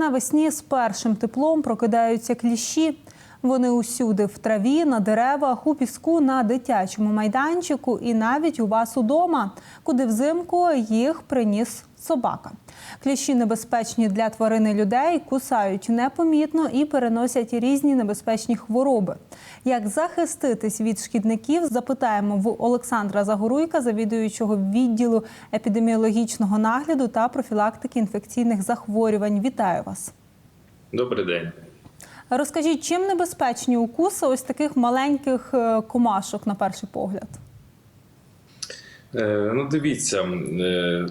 Навесні з першим теплом прокидаються кліщі. Вони усюди в траві, на деревах, у піску, на дитячому майданчику і навіть у вас удома, куди взимку їх приніс собака. Кліщі небезпечні для тварин і людей, кусають непомітно і переносять різні небезпечні хвороби. Як захиститись від шкідників, запитаємо в Олександра Загоруйка, завідуючого відділу епідеміологічного нагляду та профілактики інфекційних захворювань. Вітаю вас. Добрий день. Розкажіть, чим небезпечні укуси ось таких маленьких е, комашок на перший погляд? Е, ну, дивіться, е,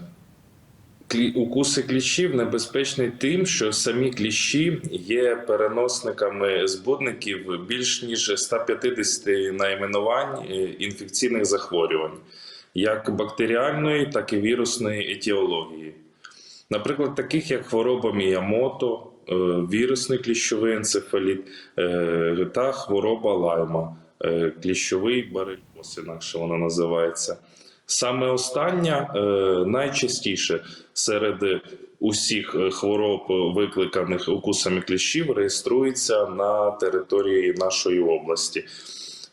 укуси кліщів небезпечні тим, що самі кліщі є переносниками збудників більш ніж 150 найменувань е, інфекційних захворювань, як бактеріальної, так і вірусної етіології. Наприклад, таких як хвороба Міямото, е, вірусний кліщовий енцефаліт е, та хвороба лайма, кліщовий барельоз, інакше вона називається. Саме остання е, найчастіше серед усіх е, хвороб, викликаних укусами кліщів, реєструється на території нашої області.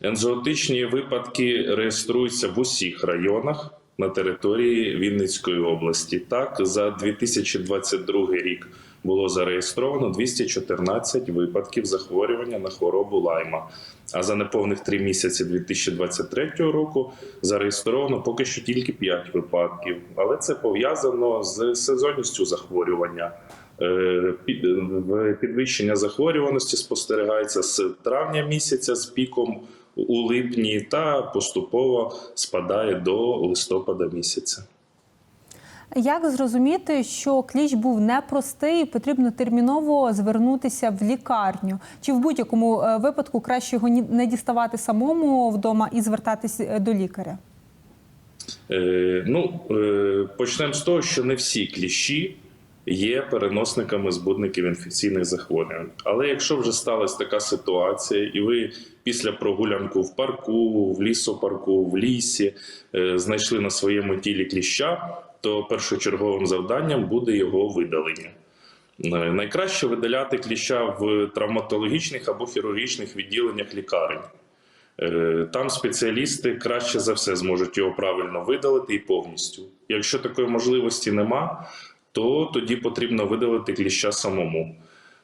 Ензоотичні випадки реєструються в усіх районах на території Вінницької області. Так, за 2022 рік було зареєстровано 214 випадків захворювання на хворобу лайма. А за неповних три місяці 2023 року зареєстровано поки що тільки 5 випадків. Але це пов'язано з сезонністю захворювання. Е, Підвищення захворюваності спостерігається з травня місяця з піком у липні та поступово спадає до листопада місяця. Як зрозуміти, що кліщ був непростий, і потрібно терміново звернутися в лікарню? Чи в будь-якому е, випадку краще його не діставати самому вдома і звертатись до лікаря? Е, ну, е, почнемо з того, що не всі кліщі є переносниками збудників інфекційних захворювань. Але якщо вже сталася така ситуація, і ви після прогулянку в парку, в лісопарку, в лісі е, знайшли на своєму тілі кліща, то першочерговим завданням буде його видалення. Е, Найкраще видаляти кліща в травматологічних або хірургічних відділеннях лікарень. Там спеціалісти краще за все зможуть його правильно видалити і повністю. Якщо такої можливості нема, то тоді потрібно видалити кліща самому.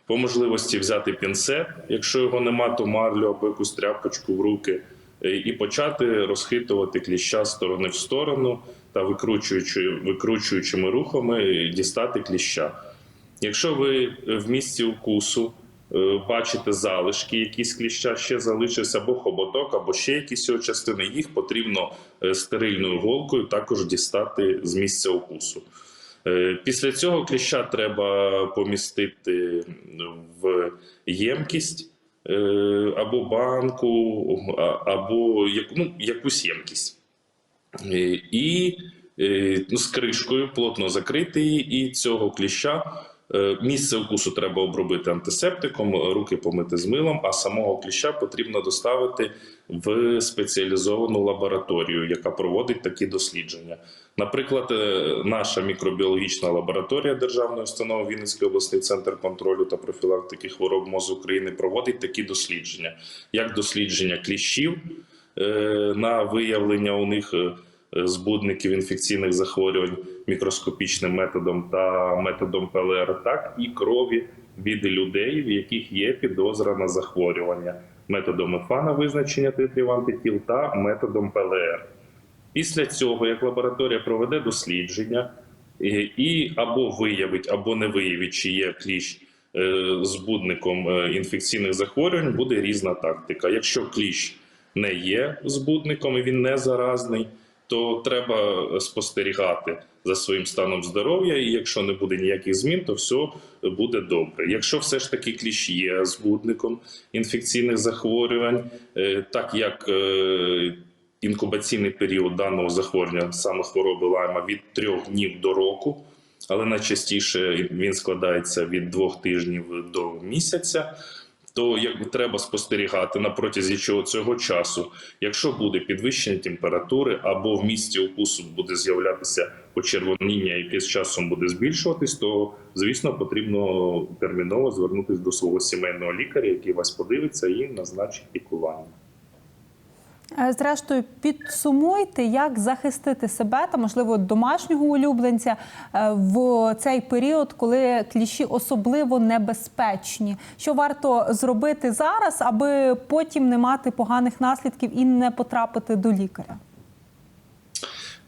По можливості взяти пінцет, якщо його нема, то марлю або якусь тряпочку в руки, е, і почати розхитувати кліща сторони в сторону та викручуючи, викручуючими рухами дістати кліща. Якщо ви в місці укусу е, бачите залишки, якісь кліща ще залишився, або хоботок, або ще якісь його частини, їх потрібно е, стерильною голкою також дістати з місця укусу. Е, Після цього кліща треба помістити в ємкість е, або банку, або яку- ну, якусь ємкість. Е, І е, ну, з кришкою плотно закрити і цього кліща. е, Місце укусу треба обробити антисептиком, руки помити з милом, а самого кліща потрібно доставити в спеціалізовану лабораторію, яка проводить такі дослідження. Наприклад, наша мікробіологічна лабораторія Державної установи Вінницький обласний центр контролю та профілактики хвороб мозу України проводить такі дослідження, як дослідження кліщів на виявлення у них е, збудників інфекційних захворювань мікроскопічним методом та методом ПЛР, так і крові від людей, в яких є підозра на захворювання, методом ЕФА визначення титрів антитіл та методом ПЛР. Після цього, як лабораторія проведе дослідження і, і або виявить, або не виявить, чи є кліщ е, збудником е, інфекційних захворювань, буде різна тактика. Якщо кліщ не є збудником і він не заразний, то треба спостерігати за своїм станом здоров'я, і якщо не буде ніяких змін, то все буде добре. Якщо все ж таки кліщ є збудником інфекційних захворювань, е, так як е, інкубаційний період даного захворювання, саме хвороби лайма, від трьох днів до року, але найчастіше він складається від двох тижнів до місяця. То як треба спостерігати на протязі чого цього часу. Якщо буде підвищення температури або в місці укусу буде з'являтися почервоніння, яке з часом буде збільшуватись, то звісно потрібно терміново звернутися до свого сімейного лікаря, який вас подивиться і назначить лікування. Е, Зрештою, підсумуйте, як захистити себе та, можливо, домашнього улюбленця е, в цей період, коли кліщі особливо небезпечні. Що варто зробити зараз, аби потім не мати поганих наслідків і не потрапити до лікаря?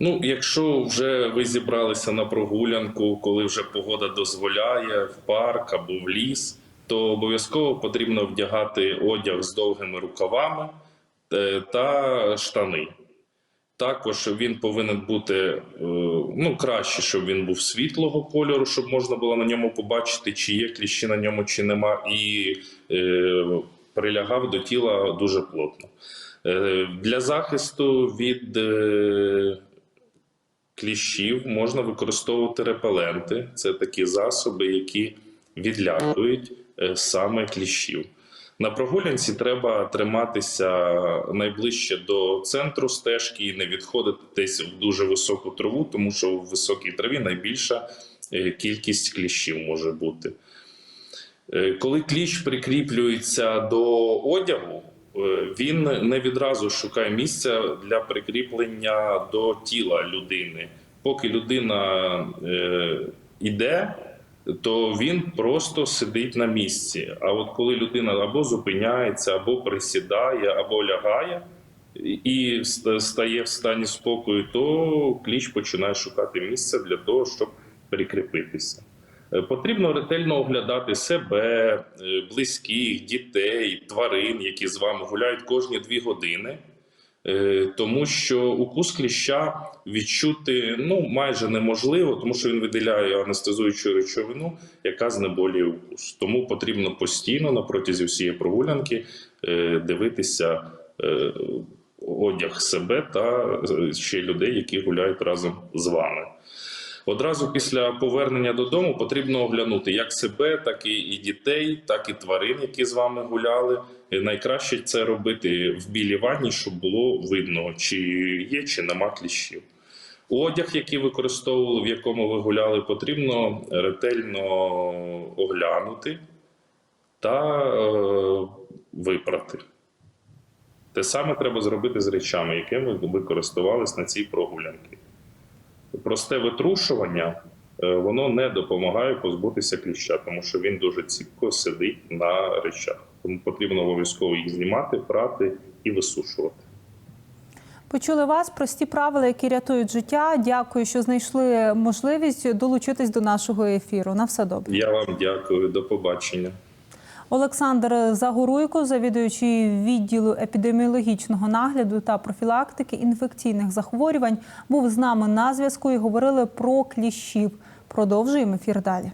Ну, якщо вже ви зібралися на прогулянку, коли вже погода дозволяє в парк або в ліс, то обов'язково потрібно вдягати одяг з довгими рукавами та штани. Також він повинен бути е, ну, краще, щоб він був світлого кольору, щоб можна було на ньому побачити, чи є кліщі на ньому, чи нема, і е, прилягав до тіла дуже плотно. Е, Для захисту від е, кліщів можна використовувати репеленти. Це такі засоби, які відлякують е, саме кліщів. На прогулянці треба триматися найближче до центру стежки і не відходити десь в дуже високу траву, тому що в високій траві найбільша е, кількість кліщів може бути. Е, Коли кліщ прикріплюється до одягу, е, він не відразу шукає місця для прикріплення до тіла людини. Поки людина йде, то він просто сидить на місці. А от коли людина або зупиняється, або присідає, або лягає і стає в стані спокою, то кліщ починає шукати місце для того, щоб прикріпитися. Е, Потрібно ретельно оглядати себе, е, близьких, дітей, тварин, які з вами гуляють кожні дві години. Е, Тому що укус кліща відчути ну майже неможливо, тому що він виділяє анестезуючу речовину, яка знеболює укус. Тому потрібно постійно на протязі всієї прогулянки е, дивитися е, одяг себе та ще людей, які гуляють разом з вами. Одразу після повернення додому потрібно оглянути як себе, так і, дітей, так і тварин, які з вами гуляли. Найкраще це робити в білій ванні, щоб було видно, чи є, чи нема кліщів. Одяг, який використовували, в якому ви гуляли, потрібно ретельно оглянути та е, випрати. Те саме треба зробити з речами, якими ви користувались на цій прогулянці просте витрушування е, воно не допомагає позбутися кліща, тому що він дуже ціпко сидить на речах. Тому потрібно обов'язково їх знімати, прати і висушувати. Почули вас прості правила, які рятують життя. Дякую, що знайшли можливість долучитись до нашого ефіру. На все добре. Я вам дякую, до побачення. Олександр Загоруйко, завідуючий відділу епідеміологічного нагляду та профілактики інфекційних захворювань, був з нами на зв'язку і говорили про кліщів. Продовжуємо ефір далі.